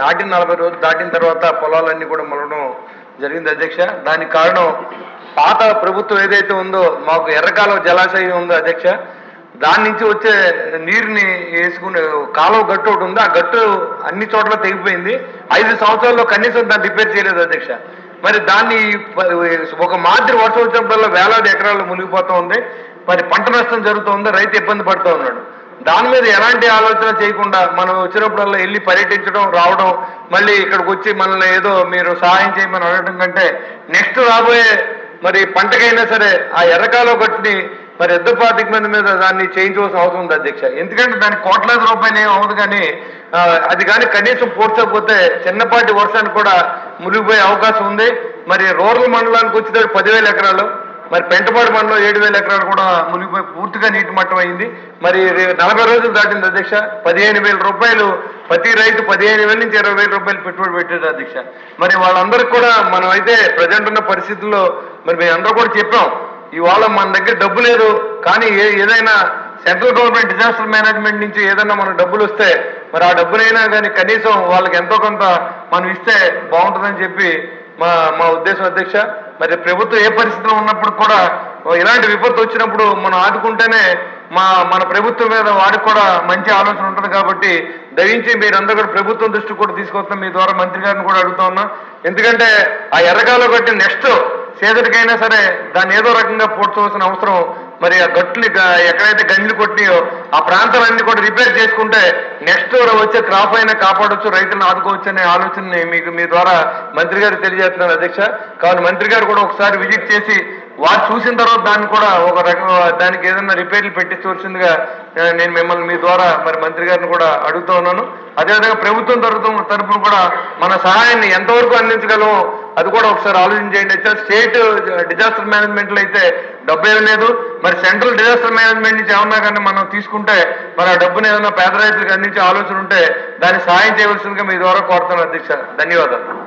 నాటిన నలభై రోజులు దాటిన తర్వాత పొలాలన్నీ కూడా మొలవడం జరిగింది అధ్యక్ష. దానికి కారణం పాత ప్రభుత్వం ఏదైతే ఉందో మాకు ఎర్రకాలం జలాశయం ఉందో అధ్యక్ష. దాని నుంచి వచ్చే నీరుని వేసుకునే కాలువ గట్టు ఒకటి ఉంది. ఆ గట్టు అన్ని చోట్ల తెగిపోయింది. ఐదు సంవత్సరాల్లో కనీసం దాన్ని రిపేర్ చేయలేదు అధ్యక్ష. మరి దాన్ని ఒక మాదిరి వర్షం వచ్చినప్పుడల్లా వేలాది ఎకరాలు మునిగిపోతూ ఉంది. మరి పంట నష్టం జరుగుతుంది రైతు ఇబ్బంది పడుతూ ఉన్నాడు. దాని మీద ఎలాంటి ఆలోచన చేయకుండా మనం వచ్చినప్పుడల్లా వెళ్ళి పర్యటించడం రావడం మళ్ళీ ఇక్కడికి వచ్చి మనల్ని ఏదో మీరు సహాయం చేయమని అడగడం కంటే నెక్స్ట్ రాబోయే మరి పంటకైనా సరే ఆ ఎర్రకాలో కట్టుని మరి ఎద్దపాతిక మంది మీద దాన్ని చేయించవలసిన అవసరం ఉంది అధ్యక్ష. ఎందుకంటే దానికి కోట్లాది రూపాయలు ఏం అవ్వదు కానీ అది కానీ కనీసం పూడ్చకపోతే చిన్నపాటి వర్షానికి కూడా మునిగిపోయే అవకాశం ఉంది. మరి రూరల్ మండలానికి వచ్చేటప్పుడు పదివేల ఎకరాలు మరి పెంటపాడు మండలం ఏడు వేల ఎకరాలు కూడా మునిగిపోయి పూర్తిగా నీటి మట్టం అయింది. మరి నలభై రోజులు దాటింది అధ్యక్ష. పదిహేను వేల రూపాయలు ప్రతి రైతు పదిహేను వేల నుంచి ఇరవై వేల రూపాయలు పెట్టుబడి పెట్టాడు అధ్యక్ష. మరి వాళ్ళందరికీ కూడా మనం అయితే ప్రజెంట్ ఉన్న పరిస్థితుల్లో మరి మేము అందరూ కూడా చెప్పాం. ఇవాళ మన దగ్గర డబ్బు లేదు. కానీ ఏ- ఏదైనా సెంట్రల్ గవర్నమెంట్ డిజాస్టర్ మేనేజ్మెంట్ నుంచి ఏదైనా మనకు డబ్బులు వస్తే మరి ఆ డబ్బులైనా కానీ కనీసం వాళ్ళకి ఎంతో కొంత మనం ఇస్తే బాగుంటుందని చెప్పి మా మా ఉద్దేశం అధ్యక్ష. మరి ప్రభుత్వం ఏ పరిస్థితిలో ఉన్నప్పుడు కూడా ఇలాంటి విపత్తు వచ్చినప్పుడు మనం ఆదుకుంటేనే మా మన ప్రభుత్వం మీద వాడికి కూడా మంచి ఆలోచన ఉంటుంది కాబట్టి దయించి మీరందరూ కూడా ప్రభుత్వం దృష్టి కూడా తీసుకొస్తాం. మీ ద్వారా మంత్రి గారిని కూడా అడుగుతా ఉన్నా. ఎందుకంటే ఆ ఎర్రగాలో కట్టి నెక్స్ట్ సేదరికైనా సరే దాన్ని ఏదో రకంగా పూడ్చవలసిన అవసరం మరి ఆ గట్లు ఎక్కడైతే గండ్లు కొట్టినాయో ఆ ప్రాంతాలన్నీ కూడా రిపేర్ చేసుకుంటే నెక్స్ట్ వచ్చే క్రాప్ అయినా కాపాడవచ్చు రైతులను ఆదుకోవచ్చు అనే ఆలోచనని మీకు మీ ద్వారా మంత్రి గారు తెలియజేస్తున్నారు అధ్యక్ష. కావున మంత్రి గారు కూడా ఒకసారి విజిట్ చేసి వారు చూసిన తర్వాత దాన్ని కూడా ఒక రకం దానికి ఏదైనా రిపేర్లు పెట్టించవలసిందిగా నేను మిమ్మల్ని మీ ద్వారా మరి మంత్రి గారిని కూడా అడుగుతూ ఉన్నాను. అదేవిధంగా ప్రభుత్వం తరఫున తరఫున కూడా మన సహాయాన్ని ఎంతవరకు అందించగలమో అది కూడా ఒకసారి ఆలోచించేయండి అయితే స్టేట్ డిజాస్టర్ మేనేజ్మెంట్లో అయితే డబ్బు లేదు. మరి సెంట్రల్ డిజాస్టర్ మేనేజ్మెంట్ నుంచి ఏమన్నా కానీ మనం తీసుకుంటే మరి ఆ డబ్బుని ఏదైనా పేద రైతులకు అందించే ఆలోచన ఉంటే దాన్ని సాయం చేయవలసిందిగా మీ ద్వారా కోరుతాను అధ్యక్ష. ధన్యవాదాలు.